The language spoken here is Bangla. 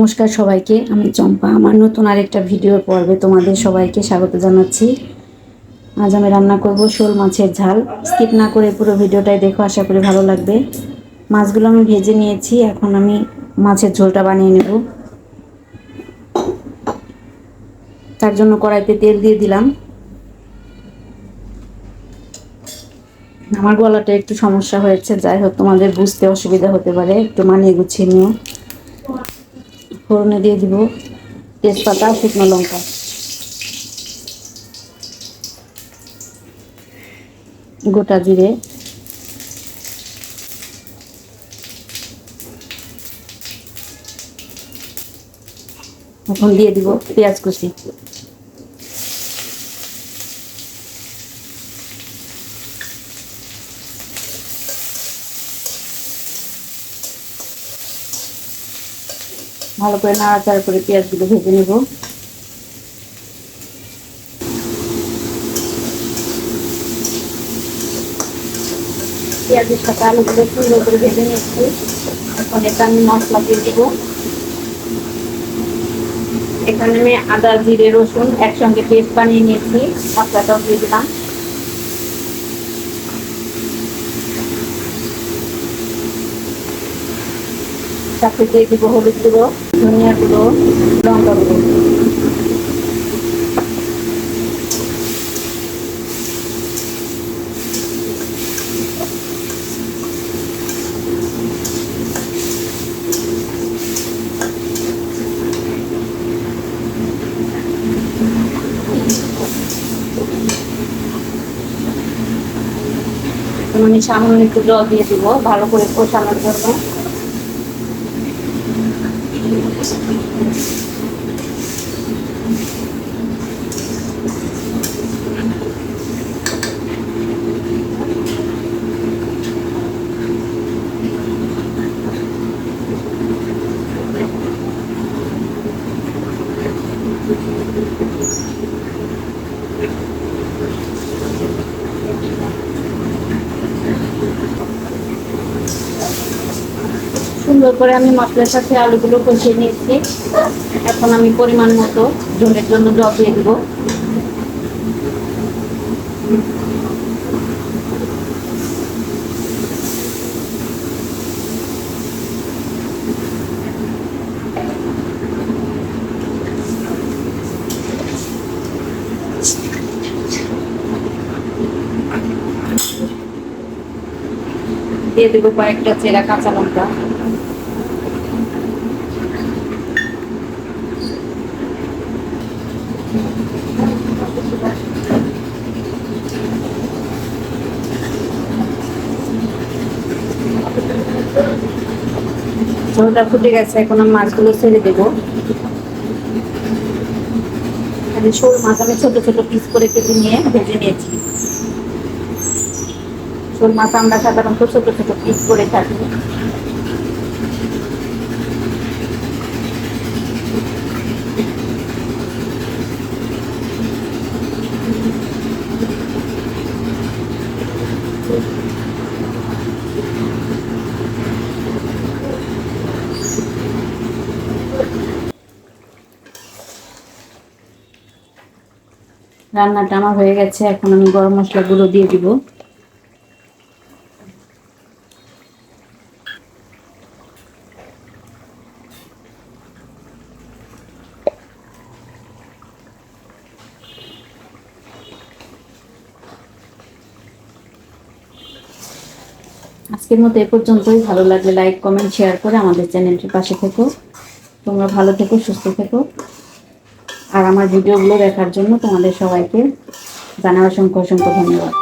নমস্কার সবাইকে, আমি চম্পা। আমার নতুন আরেকটা ভিডিও পর্বে তোমাদের সবাইকে স্বাগত জানাচ্ছি। আজ আমি রান্না করব শোল মাছের ঝাল। স্কিপ না করে পুরো ভিডিওটাই দেখো, আশা করি ভালো লাগবে। মাছগুলো আমি ভেজে নিয়েছি, এখন আমি মাছের ঝোলটা বানিয়ে নেব। তার জন্য কড়াইতে তেল দিয়ে দিলাম। আমার গলাটা একটু সমস্যা হয়েছে, যাই হোক, তোমাদের বুঝতে অসুবিধা হতে পারে, একটু মানিয়ে গুছিয়ে নিও। ফোড়নে দিয়ে দিব তেজপাতা শুকনো লঙ্কা। গোটা জিরে। এখন দিয়ে দিব পেঁয়াজ কুচি। ভালো করে নাড়াচাড়া করে পেঁয়াজগুলো ভেজে নেব। পেঁয়াজের সাথে আলুগুলো সুন্দর করে ভেজে নিচ্ছি। এখন এটা আমি মশলা দিয়ে দিব। এখানে আমি আদা, জিরে, রসুন একসঙ্গে পেস্ট বানিয়ে নিয়েছি। মশলাটাও দিয়ে দিলাম। সাথে দিয়ে দিব হলুদ গুঁড়ো। ধনিয়া গুঁড়ো লঙ্কা গুঁড়ো। আমি সামান্য একটু জল দিয়ে দিব ভালো করে কষানোর জন্য। pues. সুন্দর করে আমি মশলার সাথে আলুগুলো কষিয়ে নিয়েছি। এখন আমি পরিমাণ মতো ঝোলের জন্য জল দিয়ে দিব। দিয়ে দেবো কয়েকটা চেরা কাঁচা লঙ্কা। ঝোলটা ফুটে গেছে, এখন আমি মাছগুলো ছেড়ে দেবো। এখানে শোল মাছ, আমি ছোট ছোট পিস করে কেটে নিয়ে ভেজে নিয়েছি। শোল মাছ আমরা সাধারণত ছোট ছোট পিস করে থাকি রান্নাটা আমার হয়ে গেছে, এখন আমি গরম মশলা গুঁড়ো দিয়ে দিব। আজকের মতো এ পর্যন্তই। ভালো লাগলে লাইক কমেন্ট শেয়ার করে আমাদের চ্যানেলটির পাশে থেকো। তোমরা ভালো থেকো, সুস্থ থেকো। আর আমার ভিডিওগুলো দেখার জন্য তোমাদের সবাইকে জানার অসংখ্য অসংখ্য ধন্যবাদ।